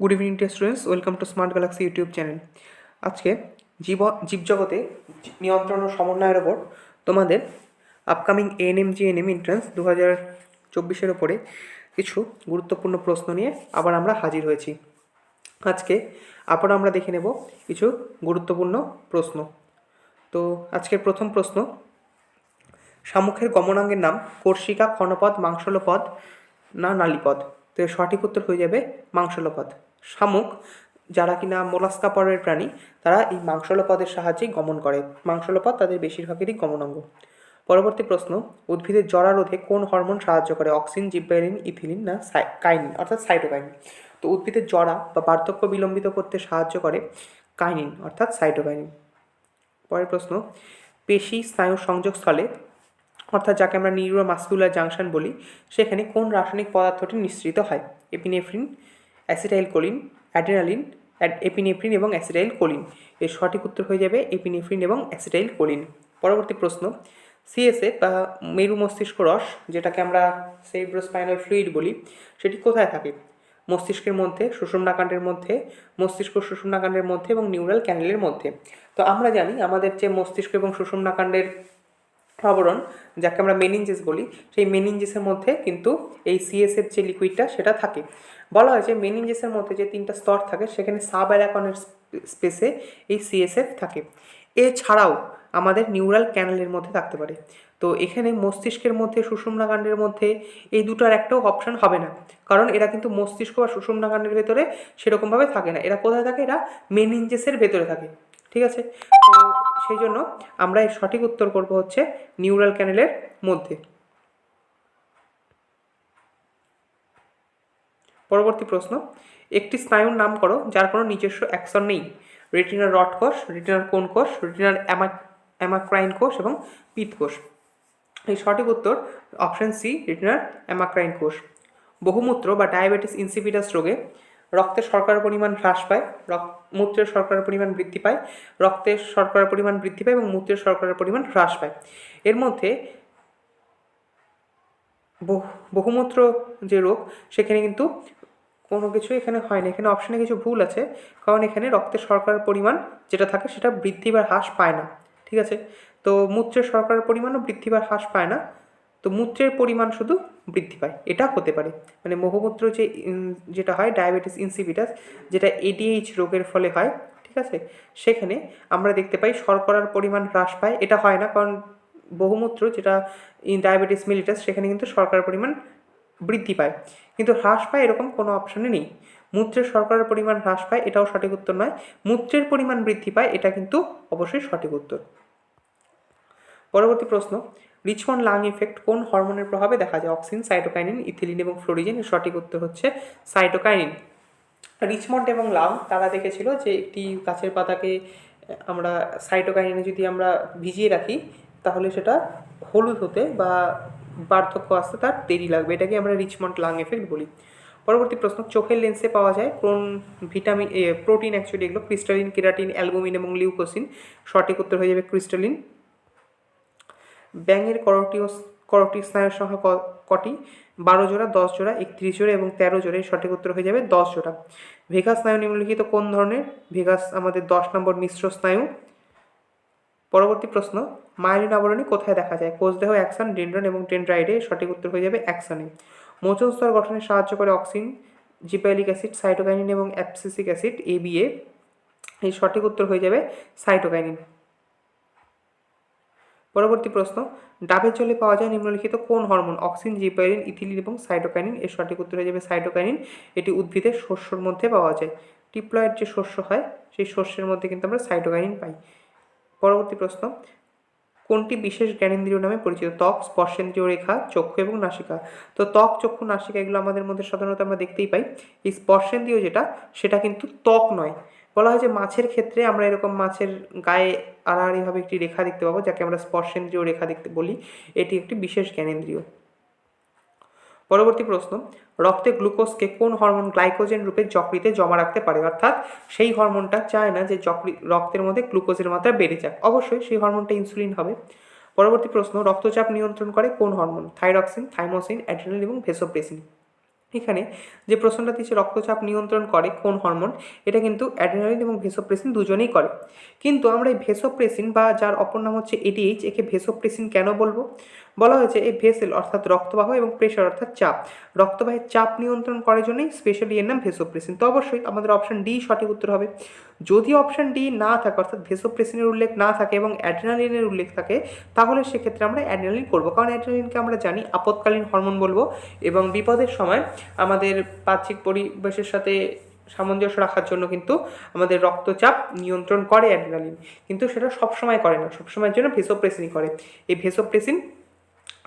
Good evening to students welcome to smart galaxy YouTube channel আজকে জীব, জীবজগতে নিয়ন্ত্রণ ও সমন্বয়ের ওপর তোমাদের আপকামিং এএনএম জিএনএম এন্ট্রান্স দু হাজার চব্বিশের ওপরে কিছু গুরুত্বপূর্ণ প্রশ্ন নিয়ে আবার আমরা হাজির হয়েছি। আজকে আবার আমরা দেখে নেব কিছু গুরুত্বপূর্ণ প্রশ্ন। তো আজকের প্রথম প্রশ্ন শামুখের গমনাঙ্গের নাম কর্ষিকা ক্ষণপদ, মাংসলপদ না নালীপদ? তো সঠিক উত্তর হয়ে যাবে মাংসলপদ। শামুক, যারা কিনা মোলাস্কা পরের প্রাণী, তারা এই মাংসলপদের সাহায্যেই গমন করে। মাংসলপদ তাদের বেশিরভাগেরই গমনাঙ্গ পরবর্তী প্রশ্ন, উদ্ভিদের জরা রোধে কোন হরমোন সাহায্য করে? অক্সিন জিব্বাইলিন ইথিলিন না কাইনিন, অর্থাৎ সাইটোকাইনিন। তো উদ্ভিদের জরা বা বার্ধক্য বিলম্বিত করতে সাহায্য করে কাইনিন, অর্থাৎ সাইটোকাইনিন। পরের প্রশ্ন, পেশি স্নায়ু সংযোগস্থলে অর্থাৎ যাকে আমরা নিউরো মাস্কুলার জাংশন বলি, সেখানে কোন রাসায়নিক পদার্থটি নিঃসৃত হয়? Epinephrine acetylcholine adrenaline epinephrine এবং অ্যাসিটাইল কোলিন এর সঠিক উত্তর হয়ে যাবে এপিনেফ্রিন এবং অ্যাসিটাইল কোলিন পরবর্তী প্রশ্ন সিএসএ বা মেরু মস্তিষ্ক রস, যেটাকে আমরা সেরিব্রোস্পাইনাল ফ্লুইড বলি, সেটি কোথায় থাকে? মস্তিষ্কের মধ্যে, সুষুম্নাকাণ্ডের মধ্যে, মস্তিষ্ক সুষুম্নাকাণ্ডের মধ্যে এবং নিউরাল ক্যানেলের মধ্যে। তো আমরা জানি আমাদের যে মস্তিষ্ক এবং সুষুম্নাকাণ্ডের আবরণ, যাকে আমরা মেনিনজেস বলি, সেই মেনিনজেসের মধ্যে কিন্তু এই সিএসএফ যে লিকুইডটা সেটা থাকে। বলা হয়েছে মেনিনজেসের মধ্যে যে তিনটা স্তর থাকে, সেখানে সাব অ্যালাকনের স্পেসে এই সিএসএফ থাকে। এছাড়াও আমাদের নিউরাল ক্যানেলের মধ্যে থাকতে পারে। তো এখানে মস্তিষ্কের মধ্যে সুষুম্নাকাণ্ডের মধ্যে এই দুটার একটাও অপশন হবে না। কারণ এরা কিন্তু মস্তিষ্ক বা সুষুম্নাকাণ্ডের ভেতরে সেরকমভাবে থাকে না। এরা কোথায় থাকে? এরা মেনিনজেসের ভেতরে থাকে। ঠিক আছে? তো সেই জন্য আমরা এর সঠিক উত্তর করব হচ্ছে নিউরাল ক্যানেলের মধ্যে। পরবর্তী প্রশ্ন, একটি স্নায়ুর নাম করো যার কোনো নিজস্ব অ্যাকশন নেই। রেটিনার রড কোষ, রেটিনার কোন কোষ, রেটিনার অ্যামা, অ্যামাক্রাইন কোষ এবং পিত কোষ। এই সঠিক উত্তর অপশন সি, রেটিনার অ্যামাক্রাইন কোষ। বহুমূত্র বা ডায়াবেটিস ইনসিপিটাস রোগে রক্তের শর্করার পরিমাণ হ্রাস পায় রক্ত মূত্রের শর্করার পরিমাণ বৃদ্ধি পায় রক্তের শর্করার পরিমাণ বৃদ্ধি পায় এবং মূত্রের শর্করার পরিমাণ হ্রাস পায়। এর মধ্যে বহু- বহুমূত্র যে রোগ, সেখানে কিন্তু কোনো কিছু এখানে হয় না এখানে অপশানে কিছু ভুল আছে, কারণ এখানে রক্তের শর্করার পরিমাণ যেটা থাকে সেটা বৃদ্ধি বা হ্রাস পায় না, ঠিক আছে? তো মূত্রের শর্করার পরিমাণও বৃদ্ধি বা হ্রাস পায় না, তো মূত্রের পরিমাণ শুধু বৃদ্ধি পায়। এটা হতে পারে। মানে বহুমূত্র যে যেটা হয় ডায়াবেটিস ইনসিপিটাস যেটা এডিএইচ রোগের ফলে হয়, ঠিক আছে? সেখানে আমরা দেখতে পাই শর্করার পরিমাণ হ্রাস পায়। এটা হয় না, কারণ বহুমূত্র যেটা ডায়াবেটিস মিলিটাস সেখানে কিন্তু শর্করার পরিমাণ বৃদ্ধি পায়। কিন্তু হ্রাস পায় এরকম কোনো অপশানে নেই। মূত্রের শর্করার পরিমাণ হ্রাস পায়, এটাও সঠিক উত্তর নয়। মূত্রের পরিমাণ বৃদ্ধি পায়, এটা কিন্তু অবশ্যই সঠিক উত্তর। পরবর্তী প্রশ্ন রিচমন্ড লাং ইফেক্ট কোন হরমোনের প্রভাবে দেখা যায়? অক্সিন, সাইটোকাইনিন, ইথিলিন এবং ফ্লোরিজিন সঠিক উত্তর হচ্ছে সাইটোকাইনিন। রিচমন্ড এবং লাং, তারা দেখেছিল যে একটি গাছের পাতাকে আমরা সাইটোকাইনিনে যদি আমরা ভিজিয়ে রাখি তাহলে সেটা হলুদ হতে বা বার্ধক্য আসতে তার দেরি লাগবে। এটাকে আমরা রিচমন্ড লাং এফেক্ট বলি। পরবর্তী প্রশ্ন, চোখের লেন্সে পাওয়া যায় কোন ভিটামিন, এ প্রোটিন অ্যাকচুয়ালি এগুলো ক্রিস্টালিন কেরাটিন অ্যালবুমিন এবং লিউকোসিন সঠিক উত্তর হয়ে যাবে ক্রিস্টালিন ব্যাঙের করটি ও করটি স্নায়ুর সংখ্যা কটি? বারো জোড়া, দশ জোড়া, একত্রিশ জোড়া এবং তেরো জোড়া। সঠিক উত্তর হয়ে যাবে দশ জোড়া। ভেগাস স্নায়ু নিম্নলিখিত কোন ধরনের? ভেগাস আমাদের দশ নম্বর মিশ্র স্নায়ু। পরবর্তী প্রশ্ন মায়োলিন আবরণী কোথায় দেখা যায়? কোষদেহ অ্যাকশন, ডেন্ড্রন এবং ডেন্ড্রাইডে সঠিক উত্তর হয়ে যাবে অ্যাকশনে। মোচন স্তর গঠনে সাহায্য করে অক্সিন, জিপাইলিক অ্যাসিড, সাইটোকাইনিন এবং অ্যাপসিসিক অ্যাসিড এবিএ এই সঠিক উত্তর হয়ে যাবে সাইটোকাইনিন। পরবর্তী প্রশ্ন, ডাবের জলে পাওয়া যায় নিম্নলিখিত কোন হরমোন? অক্সিন জিপাইরিন ইথিলিন এবং সাইটোকাইনিন। এর সঠিক উত্তর হয়ে যাবে সাইটোকাইনিন। এটি উদ্ভিদের শস্যর মধ্যে পাওয়া যায়। টিপ্লয়েড যে শস্য হয়, সেই শস্যের মধ্যে কিন্তু আমরা সাইটোকাইনিন পাই। পরবর্তী প্রশ্ন, কোনটি বিশেষ জ্ঞানেন্দ্রীয় নামে পরিচিত? ত্বক, স্পর্শেন্দ্রীয় রেখা, চক্ষু এবং নাসিকা। তো ত্বক, চক্ষু, নাসিকা এগুলো আমাদের মধ্যে সাধারণত আমরা দেখতেই পাই। এই স্পর্শেন্দ্রীয় যেটা, সেটা কিন্তু ত্বক নয়। বলা হয় যে মাছের ক্ষেত্রে আমরা এরকম মাছের গায়ে আড়াআড়িভাবে একটি রেখা দেখতে পাবো, যাকে আমরা স্পর্শেন্দ্রীয় রেখা দেখতে বলি। এটি একটি বিশেষ জ্ঞানেন্দ্রিয়। পরবর্তী প্রশ্ন, রক্তে গ্লুকোজকে কোন হরমোন গ্লাইকোজেন রূপে যকৃতে জমা রাখতে পারে? অর্থাৎ সেই হরমোনটা চায় না যে যকৃ, রক্তের মধ্যে গ্লুকোজের মাত্রা বেড়ে যাক। অবশ্যই সেই হরমোনটা ইনসুলিন হবে। পরবর্তী প্রশ্ন, রক্তচাপ নিয়ন্ত্রণ করে কোন হরমোন? থাইরক্সিন, থাইমোসিন অ্যাড্রিনাল এবং ভেসোপ্রেসিন। এখানে যে প্রশ্নটা দিচ্ছে রক্তচাপ নিয়ন্ত্রণ করে কোন হরমোন, এটা কিন্তু অ্যাড্রেনালিন এবং ভেসোপ্রেসিন দুজনেই করে। কিন্তু আমরা এই ভেসোপ্রেসিন বা যার অপর নাম হচ্ছে এডিএইচ একে ভেসোপ্রেসিন কেন বলব? বলা হয়েছে এই ভেসেল অর্থাৎ রক্তবাহ এবং প্রেশার অর্থাৎ চাপ। রক্তবাহের চাপ নিয়ন্ত্রণ করার জন্যই স্পেশালি এর নাম ভেসোপ্রেসিন। তো অবশ্যই আমাদের অপশান ডি সঠিক উত্তর হবে। যদি অপশন ডি না থাকে, অর্থাৎ ভেসোপ্রেসিনের উল্লেখ না থাকে এবং অ্যাড্রেনালিনের উল্লেখ থাকে, তাহলে সেক্ষেত্রে আমরা অ্যাড্রেনালিন করব। কারণ অ্যাড্রেনালিনকে আমরা জানি আপৎকালীন হরমোন বলব এবং বিপদের সময় আমাদের বাহ্যিক পরিবেশের সাথে সামঞ্জস্য রাখার জন্য কিন্তু আমাদের রক্তচাপ নিয়ন্ত্রণ করে অ্যাড্রেনালিন কিন্তু সেটা সবসময় করে না, সবসময়ের জন্য ভেসোপ্রেসিনই করে। এই ভেসোপ্রেসিন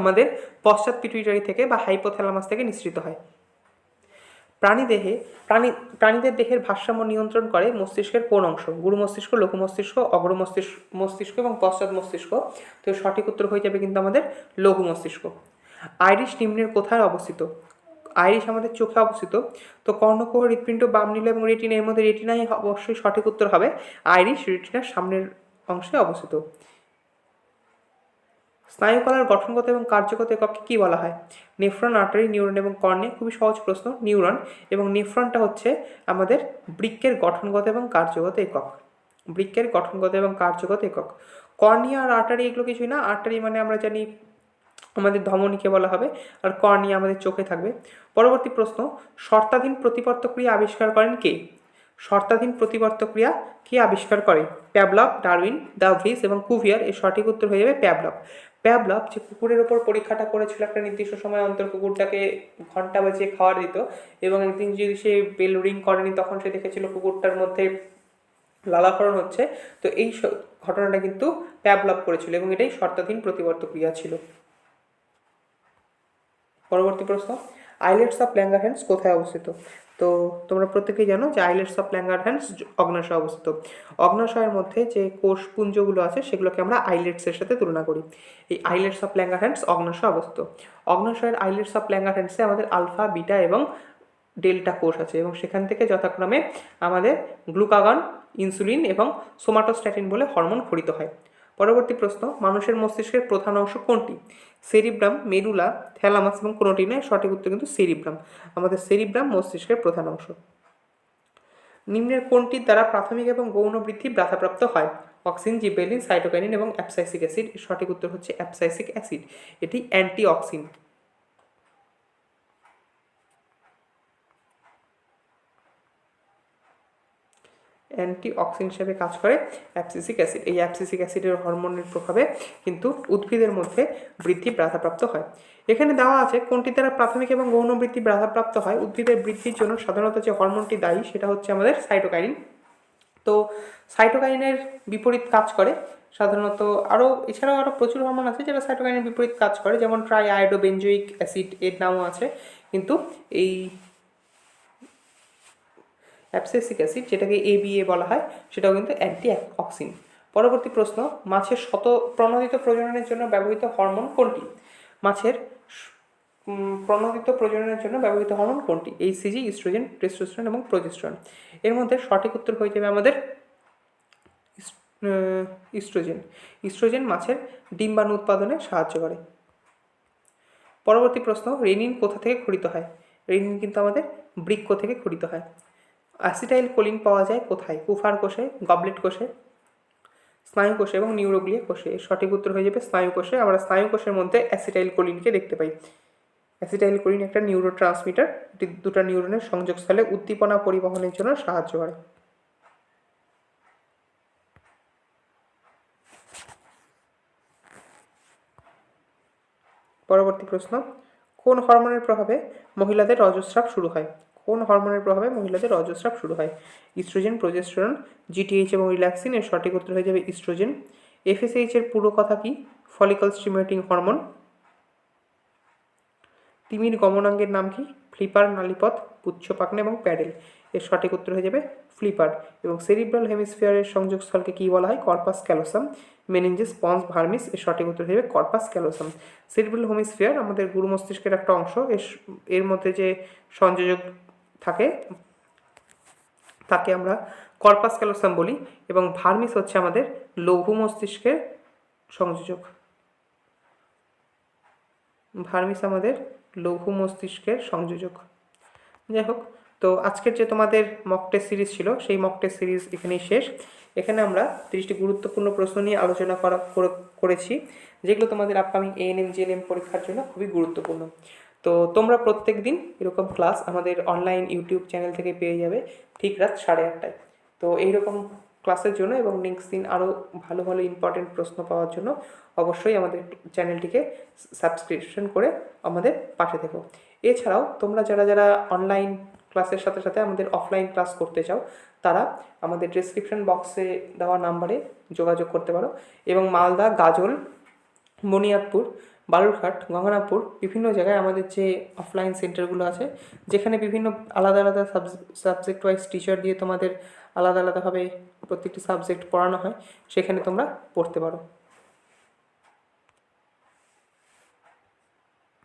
আমাদের পশ্চাৎ পিটুইটারি থেকে বা হাইপোথ্যালামাস থেকে নিঃসৃত হয়। প্রাণীদেহে, প্রাণী, প্রাণীদের দেহের ভারসাম্য নিয়ন্ত্রণ করে মস্তিষ্কের কোন অংশ? গুরু মস্তিষ্ক লঘু মস্তিষ্ক, অগ্র মস্তিষ্ক মস্তিষ্ক এবং পশ্চাৎ মস্তিষ্ক। তো সঠিক উত্তর হয়ে যাবে কিন্তু আমাদের লঘু মস্তিষ্ক। আইরিশ নিম্নের কোথায় অবস্থিত? আইরিশ আমাদের চোখে অবস্থিত। তো কর্ণকোহ হৃৎপিণ্ড, বাম নীল এবং রেটিনা, এর মধ্যে রেটিনাই অবশ্যই সঠিক উত্তর হবে। আইরিশ, রেটিনার সামনের অংশে অবস্থিত। স্নায়ুকলার গঠনগত এবং কার্যগত এককে কী বলা হয়? নেফ্রন, আর্টারি, নিউরন এবং কর্নে খুবই সহজ প্রশ্ন, নিউরন এবং নেফ্রনটা হচ্ছে আমাদের বৃক্কের গঠনগত এবং কার্যগত একক। বৃক্কের গঠনগত এবং কার্যগত একক। কর্নিয়া আর আর্টারি এগুলো কিছুই না, আর্টারি মানে আমরা জানি আমাদের ধমনীকে বলা হবে আর কর্নিয়া আমাদের চোখে থাকবে। পরবর্তী প্রশ্ন, শর্তাধীন প্রতিপত্ত ক্রিয়া আবিষ্কার করেন কে? শর্তাধীন প্রতিবর্ত ক্রিয়া কে আবিষ্কার করে? প্যাবলভ ডারউইন ডাভরিস এবং কুভিয়ার। এর সঠিক উত্তর হয়ে যাবে প্যাবলভ প্যাবলভ যে কুকুরের ওপর পরীক্ষাটা করেছিল একটা নির্দিষ্ট সময় অন্তর কুকুরটাকে ঘণ্টা বাজিয়ে খাওয়ার দিত এবং একদিন যদি সে বেল রিং করেনি তখন সে দেখেছিল কুকুরটার মধ্যে লালাকরণ হচ্ছে। তো এই ঘটনাটা কিন্তু প্যাবলভ করেছিল এবং এটাই শর্তাধীন প্রতিবর্ত ক্রিয়া ছিল। পরবর্তী প্রশ্ন। আইলেটস অফ ল্যাঙ্গারহ্যান্স কোথায় অবস্থিত? তো তোমরা প্রত্যেকেই জানো যে আইলেটস অফ ল্যাঙ্গারহ্যান্স অগ্নাশয় অবস্থিত। অগ্নাশয়ের মধ্যে যে কোষপুঞ্জগুলো আছে সেগুলোকে আমরা আইলেটসের সাথে তুলনা করি। এই আইলেটস অফ ল্যাঙ্গারহ্যান্স অগ্নাশয় অবস্থিত। অগ্নাশয়ের আইলেটস অফ ল্যাঙ্গারহ্যান্সে আমাদের আলফা, বিটা এবং ডেল্টা কোষ আছে এবং সেখান থেকে যথাক্রমে আমাদের গ্লুকাগন, ইনসুলিন এবং সোমাটোস্ট্যাটিন বলে হরমোন খরিত হয়। পরবর্তী প্রশ্ন, মানুষের মস্তিষ্কের প্রধান অংশ কোনটি? সেরিব্রাম, মেরুলা, থ্যালামাস এবং কোনোটি নয়, সঠিক উত্তর কিন্তু সেরিব্রাম। আমাদের সেরিব্রাম মস্তিষ্কের প্রধান অংশ। নিম্নের কোনটির দ্বারা প্রাথমিক এবং গৌণ বৃদ্ধি বাধাপ্রাপ্ত হয়? অক্সিন, জিবেলিন, সাইটোকাইনিন এবং অ্যাপসাইসিক অ্যাসিড। সঠিক উত্তর হচ্ছে অ্যাপসাইসিক অ্যাসিড। এটি অ্যান্টি অক্সিন অ্যান্টি অক্সিন হিসেবে কাজ করে অ্যাপসিসিক অ্যাসিড। এই অ্যাপসিসিক অ্যাসিডের হরমোনের প্রভাবে কিন্তু উদ্ভিদের মধ্যে বৃদ্ধি বাধাপ্রাপ্ত হয়। এখানে দেওয়া আছে কোনটি দ্বারা প্রাথমিক এবং গৌণ বৃদ্ধি বাধাপ্রাপ্ত হয়, উদ্ভিদের বৃদ্ধির জন্য সাধারণত যে হরমোনটি দায়ী সেটা হচ্ছে আমাদের সাইটোকাইন তো সাইটোকাইনের বিপরীত কাজ করে, সাধারণত আরও এছাড়াও আরও প্রচুর হরমোন আছে যেটা সাইটোকাইনের বিপরীত কাজ করে, যেমন ট্রাই আয়োডোবেঞ্জোইক অ্যাসিড এর নামও আছে। কিন্তু এই অ্যাপসেসিক অ্যাসিড, যেটাকে এবিএ বলা হয়, সেটাও কিন্তু অ্যান্টি অক্সিন পরবর্তী প্রশ্ন, মাছের শত প্রণোদিত প্রজননের জন্য ব্যবহৃত হরমোন কোনটি? মাছের প্রণোদিত প্রজননের জন্য ব্যবহৃত হরমোন কোনটি? এইসিজি ইস্ট্রোজেন টেস্টোস্টেরন এবং প্রোজেস্ট্রন এর মধ্যে সঠিক উত্তর হয়ে যাবে আমাদের ইস্ট্রোজেন ইস্ট্রোজেন মাছের ডিম্বাণু উৎপাদনে সাহায্য করে। পরবর্তী প্রশ্ন, রেনিন কোথা থেকে খরিত হয়? রেনিন কিন্তু আমাদের বৃক্ষ থেকে খরিত হয়। অ্যাসিটাইল কোলিন পাওয়া যায় কোথায়? কুফার কোষে, গবলেট কোষে, স্নায়ু কোষে এবং নিউরোগ্লিয়া কোষে। সঠিক উত্তর হয়ে যাবে স্নায়ু কোষে। আমরা স্নায়ু কোষের মধ্যে অ্যাসিটাইল কোলিনকে দেখতে পাই। অ্যাসিটাইল কোলিন একটা নিউরো ট্রান্সমিটার এটি দুটো নিউরনের সংযোগস্থলে উদ্দীপনা পরিবহনের জন্য সাহায্য করে। পরবর্তী প্রশ্ন, কোন হরমোনের প্রভাবে মহিলাদের রজস্রাব শুরু হয়? কোন হরমোনের প্রভাবে মহিলাদের রজস্রাব শুরু হয়? ইস্ট্রোজেন, প্রোজেস্টেরন জিটিএইচ এবং রিল্যাক্সিন এর সঠিক উত্তর হয়ে যাবে ইস্ট্রোজেন। এফএসএইচ এর পুরো কথা কি? ফলিকল স্টিমুলেটিং হরমোন তিমির গমনাঙ্গের নাম কি? ফ্লিপার নালিপথ পুচ্ছপাকনা এবং প্যাডেল। এর সঠিক উত্তর হয়ে যাবে ফ্লিপার এবং সেরিব্রাল হেমিস্ফিয়ারের সংযোগস্থলকে কী বলা হয়? Corpus callosum meninges pons vermis এর সঠিক উত্তর হয়ে যাবে কর্পাস ক্যালোসাম সেরিব্রাল হেমিস্ফিয়ার আমাদের গুরু মস্তিষ্কের একটা অংশ। এর এর মধ্যে যে সংযোজক থাকে, তাকে আমরা কর্পাস ক্যালোসাম বলি এবং ভার্মিস হচ্ছে আমাদের লঘু মস্তিষ্কের সংযোজক। ভার্মিস আমাদের লঘু মস্তিষ্কের সংযোজক। যাই হোক, তো আজকের যে তোমাদের মক টেস্ট সিরিজ ছিল, সেই মক টেস্ট সিরিজ এখানেই শেষ। এখানে আমরা তিরিশটি গুরুত্বপূর্ণ প্রশ্ন নিয়ে আলোচনা করে- করেছি, যেগুলো তোমাদের আপকামিং এএনএম জিএনএম পরীক্ষার জন্য খুবই গুরুত্বপূর্ণ। তো তোমরা প্রত্যেক দিন এরকম ক্লাস আমাদের অনলাইন ইউটিউব চ্যানেল থেকে পেয়ে যাবে ঠিক রাত সাড়ে আটটায়। তো এইরকম ক্লাসের জন্য এবং নেক্সট দিন আরও ভালো ভালো ইম্পর্টেন্ট প্রশ্ন পাওয়ার জন্য অবশ্যই আমাদের চ্যানেলটিকে সাবস্ক্রিপশন করে আমাদের পাশে থেকো। এছাড়াও তোমরা যারা যারা অনলাইন ক্লাসের সাথে সাথে আমাদের অফলাইন ক্লাস করতে চাও, তারা আমাদের ডেসক্রিপশন বক্সে দেওয়া নাম্বারে যোগাযোগ করতে পারো এবং মালদা গাজল মনিয়ারপুর বালুরঘাট গঙ্গারামপুর বিভিন্ন জায়গায় আমাদের যে অফলাইন সেন্টারগুলো আছে, যেখানে বিভিন্ন আলাদা আলাদা সাবজেক্ট ওয়াইজ টিচার দিয়ে তোমাদের আলাদা আলাদাভাবে প্রত্যেকটি সাবজেক্ট পড়ানো হয়, সেখানে তোমরা পড়তে পারো।